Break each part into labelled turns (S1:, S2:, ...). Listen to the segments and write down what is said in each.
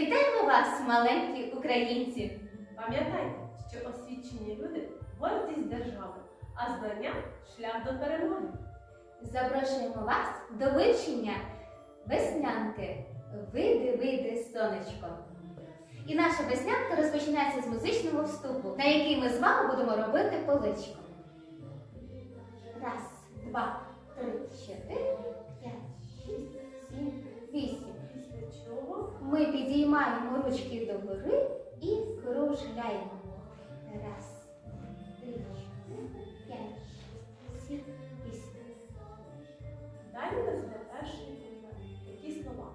S1: Вітаємо вас, маленькі українці!
S2: Пам'ятайте, що освічені люди гордість держави, а знання шлях до перемоги.
S1: Запрошуємо вас до вивчення веснянки. Вийди, вийди, сонечко. І наша веснянка розпочинається з музичного вступу, на який ми з вами будемо робити поличко. Раз, два, ручки догори і кружляємо. Раз, три, п'ять, шість, сім, вісім.
S2: далі куплет. Такі слова.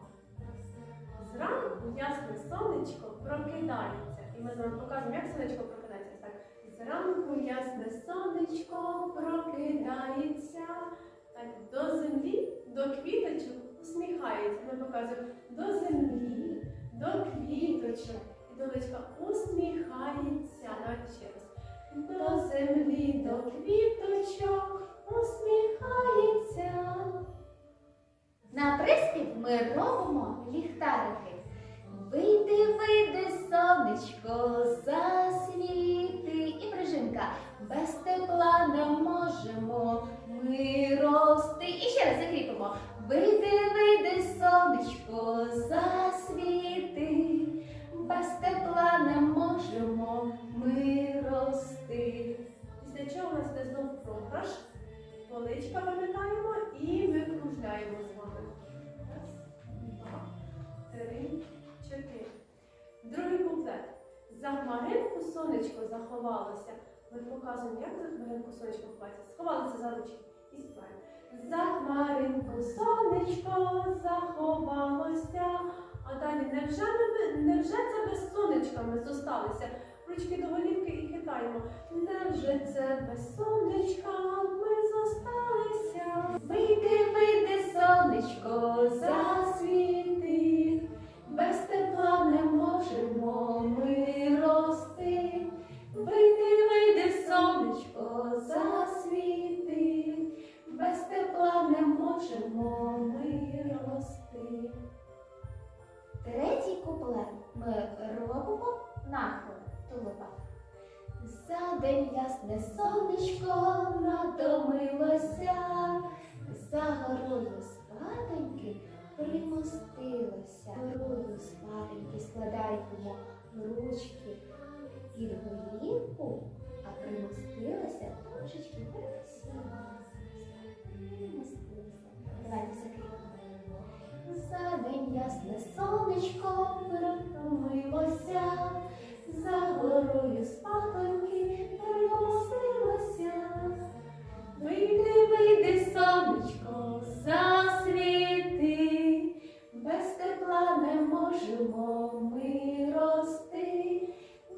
S2: Зранку ясне сонечко прокидається. І ми з вами показуємо, як сонечко прокидається. Так. Зранку ясне сонечко прокидається. Так, до землі, до квіточок усміхається. Ми показуємо до землі, до квіточок. І долечка усміхається. Ще раз. До землі, до квіточок усміхається.
S1: На приспів ми робимо ліхтарики. Вийди, вийди, сонечко, засвіти.
S2: Знов програш. Поличка пам'ятаємо і ми кружляємо з вами. Раз, два, три, чотири. Другий куплет. За хмаринку сонечко заховалося. Ми показуємо, як за хмаринку сонечко ховається. Сховалися за ручки і співаємо. За хмаринку сонечко заховалося. А далі невже, ми, невже це без сонечка ми зосталися? Ручки до голівки і хитаємо. Невже це без сонечка
S1: нахил тулуба. За день ясне сонечко надомилося, за горою спаденьки примостилося. Горою спаденьки складаємо ручки під голівку, а примостилося трошечки пересіла. Давайте закріпимо. За день ясне сонечко притомилося, за горою спадоньки примостилося. Вийди, вийди, сонечко, засвіти, без тепла не можемо ми рости.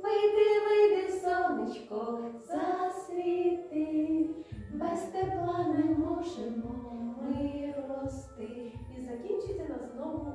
S1: Вийди, вийди, сонечко, засвіти, без тепла не можемо ми рости.
S2: І закінчиться нас знову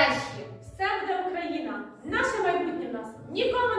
S2: Нарешті все буде Україна. Наше
S1: майбутнє в нас ніколи.